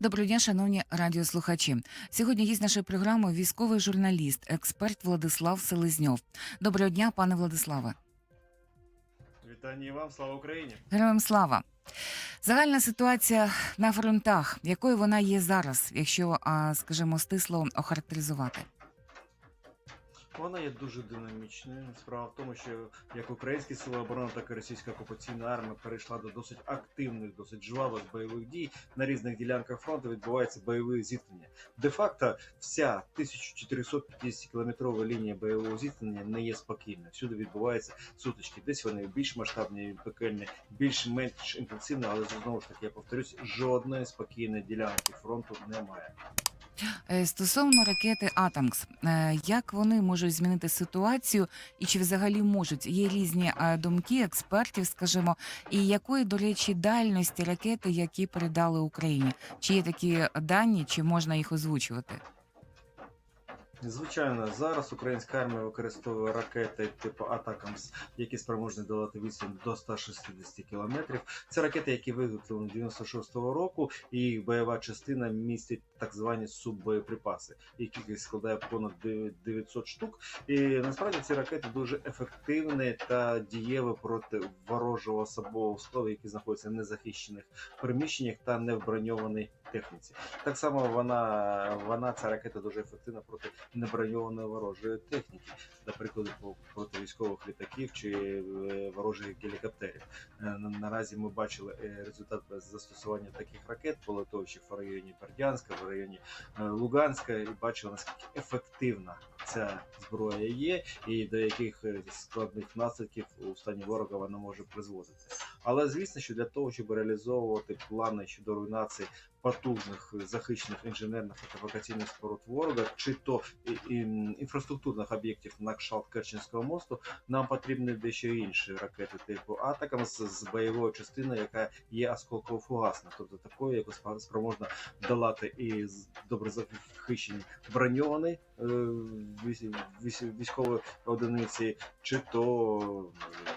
Доброго дня, шановні радіослухачі. Сьогодні є нашої програми військовий журналіст, експерт Владислав Селезньов. Доброго дня, пане Владиславе. Вітання і вам, слава Україні! Героям слава. Загальна ситуація на фронтах, якою вона є зараз, якщо, скажімо, стисло охарактеризувати. Вона є дуже динамічною. Справа в тому, що як українські сили оборони, так і російська окупаційна армія перейшла до досить активних, досить жвавих бойових дій. На різних ділянках фронту відбуваються бойові зіткнення. Де-факто вся 1450 кілометрова лінія бойового зіткнення не є спокійною. Всюди відбуваються сутички. Десь вони більш масштабні, пекельні, більш-менш інтенсивні, але знову ж таки я повторюсь, жодної спокійної ділянки фронту немає. Е, Стосовно ракети Атамкс, е, як вони можуть змінити ситуацію, і чи взагалі можуть? Є різні е, думки експертів, скажімо, і якої, до речі, дальності ракети, які передали Україні? Чи є такі дані, чи можна їх озвучувати? Звичайно, зараз українська армія використовує ракети типу Атакамс, які спроможні долати відстань до 160 кілометрів. Це ракети, які виготовлені 96-го року, і їх бойова частина містить так звані суббоєприпаси, які складає понад 900 штук. І насправді ці ракети дуже ефективні та дієві проти ворожого особового складу, який знаходиться в незахищених приміщеннях та не в броньованій техніці. Так само вона, вона ця ракета дуже ефективна проти неброньованої ворожої техніки, наприклад, проти військових літаків чи е, ворожих гелікоптерів. Е, Наразі ми бачили е, результат застосування таких ракет по в районі Бердянська, в районі е, Луганська, і бачили наскільки ефективна ця зброя є, і до яких е, складних наслідків у стані ворога вона може призводити. Але звісно, що для того, щоб реалізовувати плани щодо руйнації потужних захищених інженерних та фортифікаційних споруд ворога, чи то інфраструктурних об'єктів на кшталт Керченського мосту, нам потрібні дещо інші ракети типу Атакам з, з бойовою частиною, яка є осколково-фугасна, тобто такою, яку спроможна долати і добре захищені броньовані е, військ- військ- військові одиниці, чи то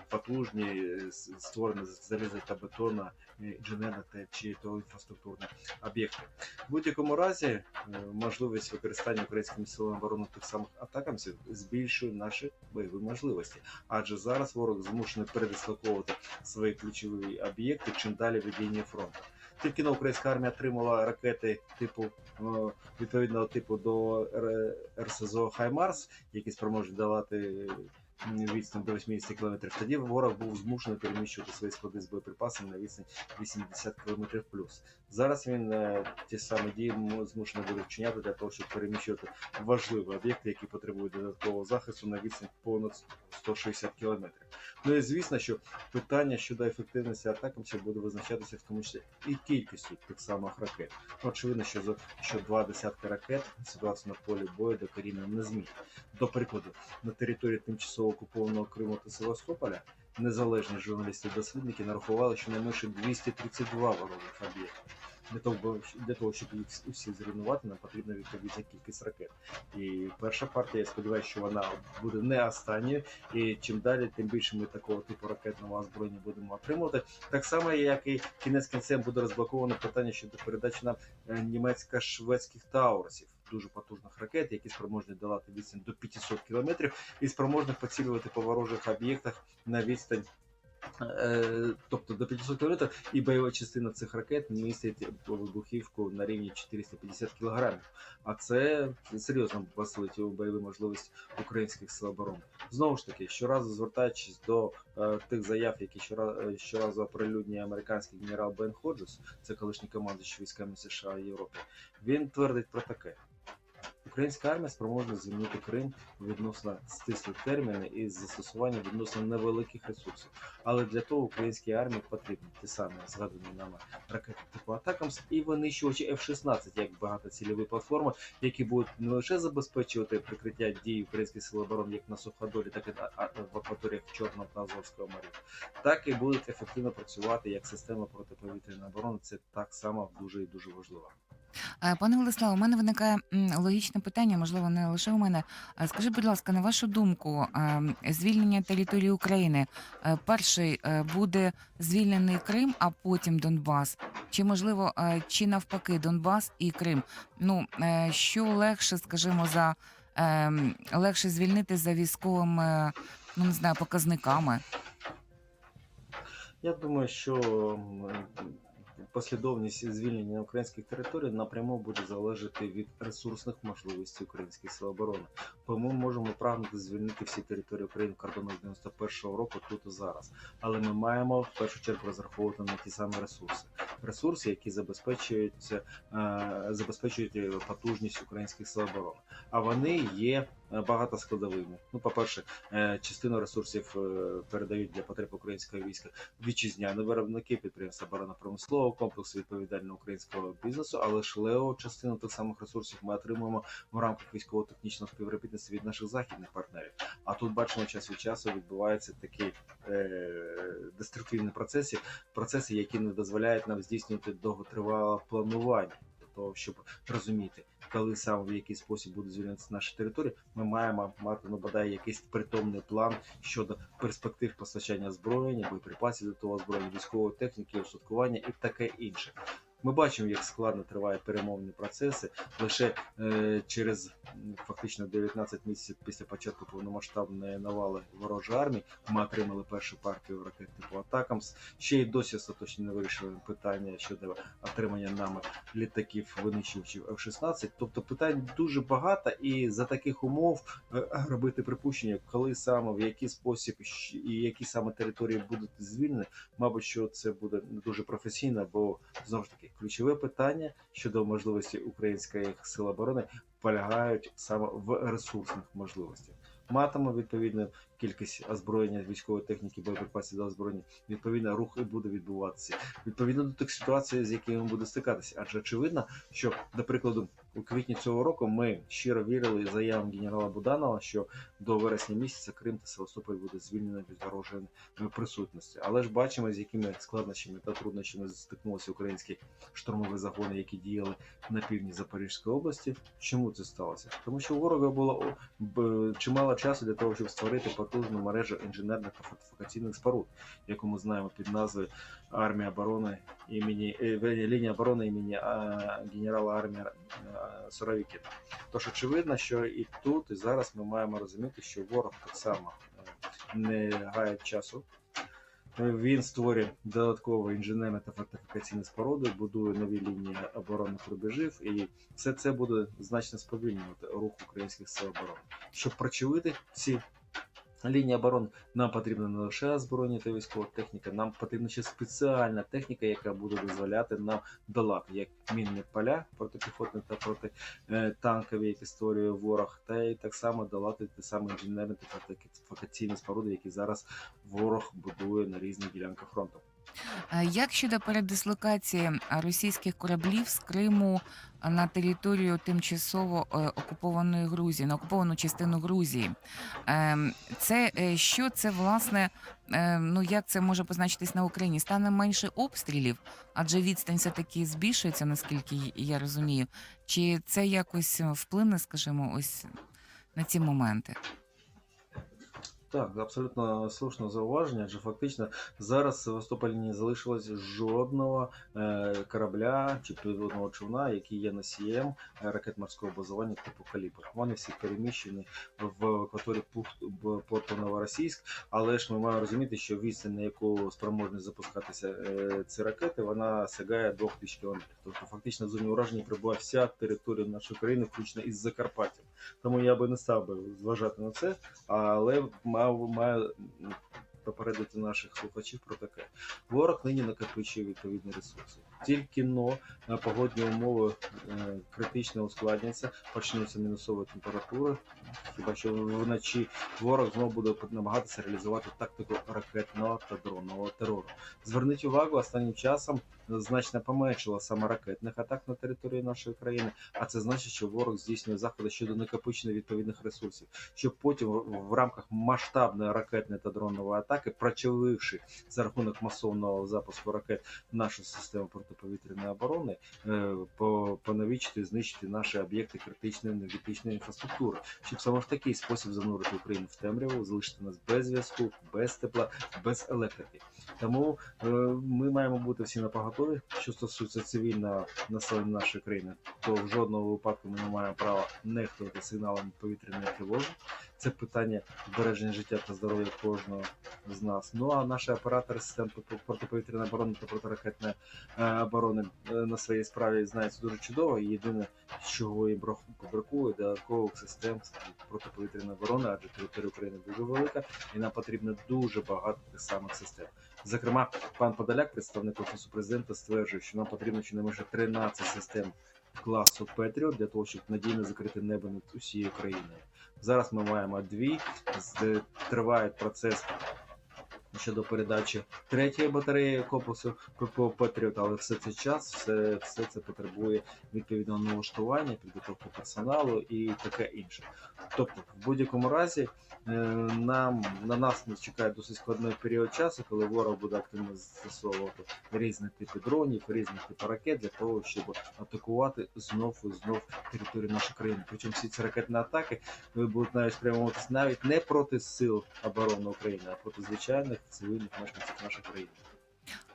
потужні е, створені з заліза та бетона інженерна чи то інфраструктурні об'єкти. В будь-якому разі е, можливість використання українськими силами оборони тих самих атакамсів збільшує наші бойові можливості, адже зараз ворог змушений передислоковувати свої ключові об'єкти чим далі від лінії фронту. Тільки на українська армія отримала ракети типу е, відповідного типу до РСЗО Хаймарс, які спроможні давати відстань до 80 км. Тоді ворог був змушений переміщувати свої склади з боєприпасами на відстань 80 км плюс. Зараз він е, ті самі дії змушений буде вчиняти для того, щоб переміщувати важливі об'єкти, які потребують додаткового захисту на відстань понад 160 км. Ну і звісно, що питання щодо ефективності атакамся буде визначатися в тому числі і кількістю тих самих ракет. Ну, Очевидно, що за що два десятки ракет ситуацію на полі бою докорінно не змінить. До прикладу, на території тимчасово окупованого Криму та Севастополя незалежні журналісти-дослідники нарахували щонайменше 232 ворожих об'єктів. Для того, для того, щоб їх усі зруйнувати, нам потрібна відповідна кількість ракет. І перша партія, я сподіваюся, що вона буде не останньою, і чим далі, тим більше ми такого типу ракетного озброєння будемо отримувати. Так само, як і кінець кінцем буде розблоковано питання щодо передачі нам е, німецько-шведських таурсів. Дуже потужних ракет, які спроможні долати відстань до 500 кілометрів і спроможних поцілювати по ворожих об'єктах на відстань. Е, Тобто до 500 км, і бойова частина цих ракет містить вибухівку на рівні 450 кг. А це серйозно посилить бойові можливості українських сил оборони. Знову ж таки, щоразу звертаючись до е, тих заяв, які щоразу, щоразу оприлюднює американський генерал Бен Ходжес, це колишній командуючий військами США і Європи, він твердить про таке. Українська армія спроможна звільнити Крим відносно стислі терміни і з застосуванням відносно невеликих ресурсів. Але для того українській армії потрібні ті самі згадані нами ракети типу Атакамс і винищувачі F-16 як багатоцільові платформи, які будуть не лише забезпечувати прикриття дій українських сил оборони як на суходолі, так і в акваторіях Чорного та Азовського морів, так і будуть ефективно працювати як система протиповітряної оборони. Це так само дуже і дуже важливо. Е, Пане Владиславе, у мене виникає логічне питання, можливо, не лише у мене. Е, Скажіть, будь ласка, на вашу думку, ем, звільнення території України е, перший буде звільнений Крим, а потім Донбас? Чи можливо, чи навпаки Донбас і Крим? Ну що легше, скажімо, за ем, легше звільнити за військовими, ну не знаю, показниками? Я думаю, що послідовність звільнення українських територій напряму буде залежати від ресурсних можливостей українських сил оборони. Бо ми можемо прагнути звільнити всі території України в кордонах 91-го року тут і зараз. Але ми маємо в першу чергу розраховувати на ті самі ресурси. Ресурси, які забезпечують, е, забезпечують потужність українських сил оборони. А вони є багатоскладовими. Ну, по-перше, е, частину ресурсів е, передають для потреб українського війська вітчизняні виробники, підприємства оборонно-промислового комплексу відповідального українського бізнесу, але ж лео частину тих самих ресурсів ми отримуємо в рамках військово-технічного співробітництва від наших західних партнерів. А тут бачимо, час від часу відбуваються такі е, деструктивні процеси, процеси, які не дозволяють нам здійснювати довготривале планування того, щоб розуміти. Коли саме в який спосіб буде звільнятися наші території, ми маємо мати ну бодай якийсь притомний план щодо перспектив постачання зброєння, боєприпасів до того зброї, військової техніки, устаткування і таке інше. Ми бачимо, як складно тривають перемовні процеси. Лише е, через фактично 19 місяців після початку повномасштабної навали ворожої армії ми отримали першу партію ракет типу Атакамс. Ще й досі остаточно не вирішили питання щодо отримання нами літаків винищувачів F-16. Тобто питань дуже багато, і за таких умов е, робити припущення, коли саме в який спосіб і які саме території будуть звільнені, мабуть, що це буде дуже професійно, бо знову ж таки ключове питання щодо можливості українських сил оборони полягають саме в ресурсних можливостях. Матиме відповідну кількість озброєння військової техніки, боєприпасів до озброєння. Відповідно, рух і буде відбуватися відповідно до тих ситуацій, з якими буде стикатися. Адже очевидно, що до прикладу, у квітні цього року ми щиро вірили заявам генерала Буданова, що до вересня місяця Крим та Севастополь буде звільнено від ворожої е, присутності. Але ж бачимо, з якими складнощами та труднощами стикнулися українські штурмові загони, які діяли на півдні Запорізької області. Чому це сталося? Тому що у ворога було чимало часу для того, щоб створити потужну мережу інженерних та фортифікаційних споруд, яку ми знаємо під назвою армія оборони імені е, лінія оборони імені а, генерала армії е, Суровікіна. Тож очевидно, що і тут, і зараз ми маємо розуміти, що ворог так само е, не гає часу. Е, Він створює додаткові інженерні та фортифікаційні споруди, будує нові лінії оборонних рубежів, і все це буде значно сповільнювати рух українських сил оборони. Щоб прочевити ці лінії оборони, нам потрібна не лише озброєння та військова техніка, нам потрібна ще спеціальна техніка, яка буде дозволяти нам долати як мінні поля протипіхотні та протитанкові, які створює ворог, та й так само долати ті самі інженерні та фортифікаційні споруди, які зараз ворог будує на різних ділянках фронту. Як щодо передислокації російських кораблів з Криму на територію тимчасово е, окупованої Грузії, на окуповану частину Грузії? Ем, Це е, що це власне? е, Ну як це може позначитись на Україні? Стане менше обстрілів, адже відстань все таки збільшується, наскільки я розумію. Чи це якось е, вплине, скажімо, ось на ці моменти? Так, абсолютно слушне зауваження, адже фактично зараз в Севастополі не залишилось жодного е, корабля чи підводного човна, який є носієм е, ракет морського базування типу Калібр. Вони всі переміщені в акваторії порту Новоросійськ, але ж ми маємо розуміти, що відстань, на яку спроможні запускатися е, ці ракети, вона сягає 2000 кілометрів. Тобто фактично в зоні ураження прибуває вся територія нашої країни, включно із Закарпаттям. Тому я би не став би зважати на це але мав має попередити наших слухачів про таке. Ворог нині накопичує відповідні ресурси. Тільки но погодні умови е, критично ускладняться, почнуться мінусові температури. Хіба що вночі ворог знову буде намагатися реалізувати тактику ракетного та дронного терору. Зверніть увагу, останнім часом значно поменшило саме ракетних атак на території нашої країни, а це значить, що ворог здійснює заходи щодо накопичення відповідних ресурсів, щоб потім в, рамках масштабної ракетної та дронної атаки, прочаливши за рахунок масовного запуску ракет нашу систему протипіхотної протиповітряної оборони е, по- понавічити, знищити наші об'єкти критичної енергетичної інфраструктури, щоб саме в такий спосіб занурити Україну в темряву, залишити нас без зв'язку, без тепла, без електрики. Тому е, ми маємо бути всі на поготові. Що стосується цивільного населення нашої країни, то в жодному випадку ми не маємо права нехтувати сигналами повітряної тривоги. Це питання збереження життя та здоров'я кожного з нас. Ну а наші оператори систем протиповітряної оборони та протиракетної е, оборони е, на своїй справі знають це дуже чудово. І єдине, чого їм бракує, додаткових систем протиповітряної оборони, адже територія України дуже велика, і нам потрібно дуже багато тих самих систем. Зокрема, пан Подоляк, представник офісу президента, стверджує, що нам потрібно щонайменше 13 систем класу Петріот для того, щоб надійно закрити небо над усією країною. Зараз ми маємо дві, триває процес щодо передачі третьої батареї корпусу ППО Петріот, але все це час, все, все це потребує відповідного налаштування, підготовки персоналу і таке інше. Тобто, в будь-якому разі е, нам на нас не чекає досить складний період часу, коли ворог буде активно застосовувати різні типи дронів, різні типи ракет для того, щоб атакувати знов і знов територію нашої країни. Причому всі ці ракетні атаки будуть навіть спрямовуватися навіть не проти сил оборони України, а проти звичайних цивільних мешканців нашої країни.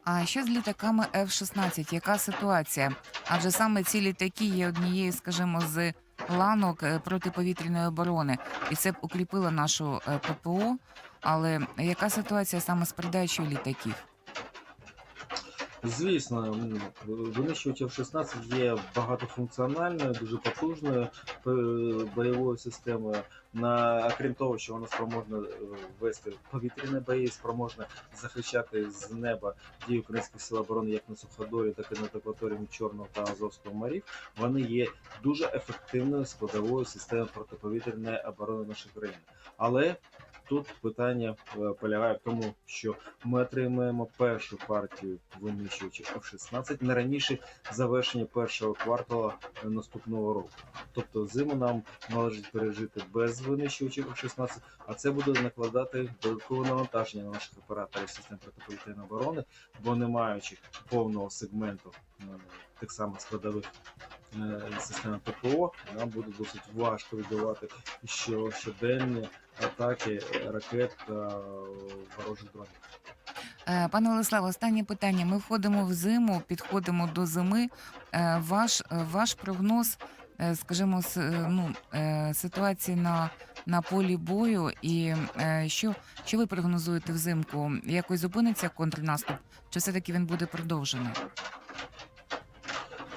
А що з літаками F-16? Яка ситуація? Адже саме ці літаки є однією, скажімо, з ланок е, протиповітряної оборони, і це б укріпило нашу е, ППО. Але яка ситуація саме з передачею літаків? Звісно, м, винищувач F-16 є багатофункціональною, дуже потужною е, бойовою системою. На окрім того, що вона спроможна е, вести повітряні бої, спроможна захищати з неба дії українських сил оборони як на суходолі, так і над акваторіями Чорного та Азовського морів. Вони є дуже ефективною складовою системою протиповітряної оборони нашої країни. Але тут питання е, полягає в тому, що ми отримаємо першу партію винищувачів F-16 не раніше завершення першого квартала наступного року. Тобто зиму нам належить пережити без винищувачів F-16, а це буде накладати додаткове навантаження на наших операторів систем протиповітряної оборони, бо не маючи повного сегменту е, тих самих складових е, систем ППО, нам буде досить важко відбивати що щоденні атаки ракет та ворожих дронів. Е, Пане Владиславе, останнє питання. Ми входимо в зиму, підходимо до зими. Е, Ваш, е, ваш прогноз, е, скажімо, е, ну, е, ситуації на, на полі бою, і е, що, що ви прогнозуєте взимку? Якось зупиниться контрнаступ, чи все-таки він буде продовжений?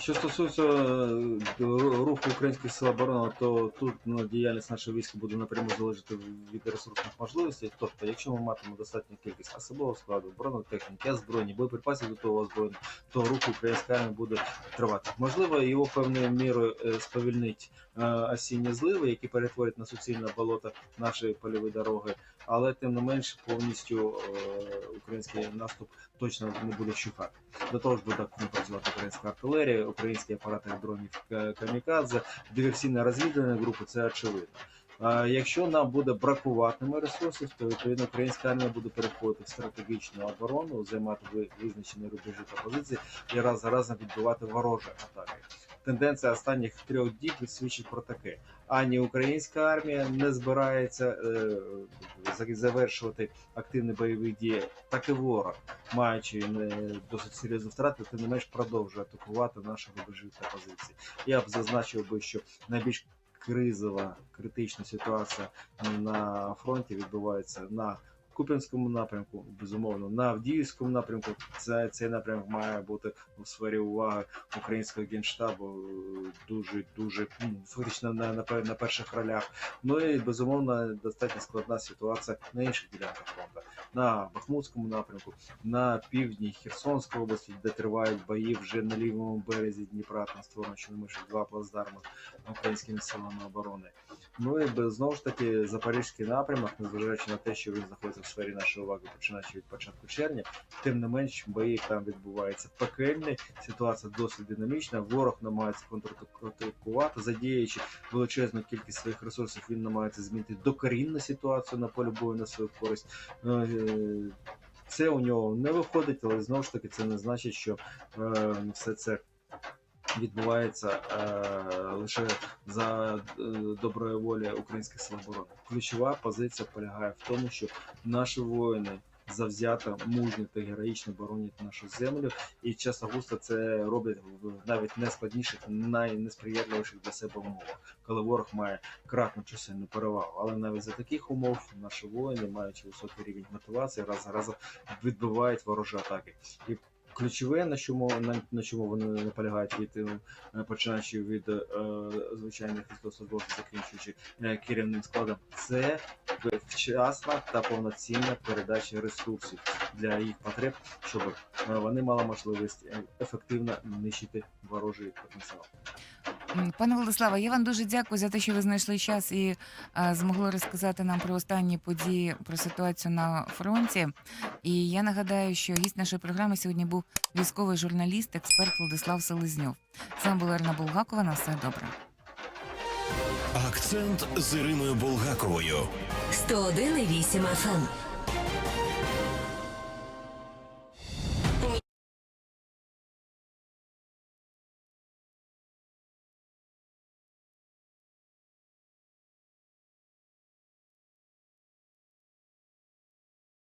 Що стосується е, руху українських сил оборони, то тут ну, діяльність нашого війська буде напряму залежати від ресурсних можливостей. Тобто, якщо ми матимемо достатню кількість особового складу, бронетехніки, озброєння, боєприпасів до того озброєння, то рух української армії буде тривати. Можливо, його певною мірою е, сповільнить осінні зливи, які перетворять на суцільне болото нашої польові дороги, але тим не менш повністю е, український наступ точно не буде вщухати. До того ж буде працювати українська артилерія, українські апарати дронів камікадзе, диверсійна розвідувальна група, це очевидно. Якщо нам буде бракуватиме ресурсів, то відповідно українська армія буде переходити в стратегічну оборону, займати ви- визначені рубежі та позиції і раз за разом відбивати ворожі атаки. Тенденція останніх трьох діб свідчить про таке. Ані українська армія не збирається е, завершувати активні бойові дії, так і ворог, маючи не досить серйозні втрати, тим не менш продовжує атакувати наші рубежі та позиції. Я б зазначив би, що найбільш кризова, критична ситуація на фронті відбувається на Куп'янському напрямку, безумовно, на Авдіївському напрямку. Це цей напрямок має бути у сфері уваги українського генштабу е, дуже дуже ну, фактично на, на, на перших ролях. Ну і безумовно достатньо складна ситуація на інших ділянках фронту. На Бахмутському напрямку, на півдні Херсонської області, де тривають бої вже на лівому березі Дніпра, там створено щонайменше два плацдарми українськими силами оборони. Ну і знову ж таки запорізький напрямок, незважаючи на те, що він знаходиться в сфері нашої уваги, починаючи від початку червня, тим не менш бої там відбуваються пекельні. Ситуація досить динамічна. Ворог намагається контратакувати, задіючи величезну кількість своїх ресурсів. Він намагається змінити докорінну ситуацію на полі бою на свою користь. Е, Це у нього не виходить, але знову ж таки це не значить, що е, все це відбувається е, лише за е, доброї волі українських сил оборони. Ключова позиція полягає в тому, що наші воїни завзято, мужньо та героїчно боронять нашу землю, і часто густо це роблять в навіть найскладніших, найнесприятливіших для себе умовах, коли ворог має кратну чисельну перевагу. Але навіть за таких умов наші воїни, маючи високий рівень мотивації, раз за разом відбивають ворожі атаки. І ключове, на чому на, на чому вони наполягають від е, починаючи від е, звичайних військовослужбовців, закінчуючи е, керівним складом, це вчасна та повноцінна передача ресурсів для їх потреб, щоб вони мали можливість ефективно нищити ворожий потенціал. Пане Владиславе, я вам дуже дякую за те, що ви знайшли час і змогли розказати нам про останні події, про ситуацію на фронті. І я нагадаю, що гість нашої програми сьогодні був військовий журналіст, експерт Владислав Селезньов. З вами була Ірина Булгакова. На все добре. Акцент з Іриною Булгаковою. 101,8 FM.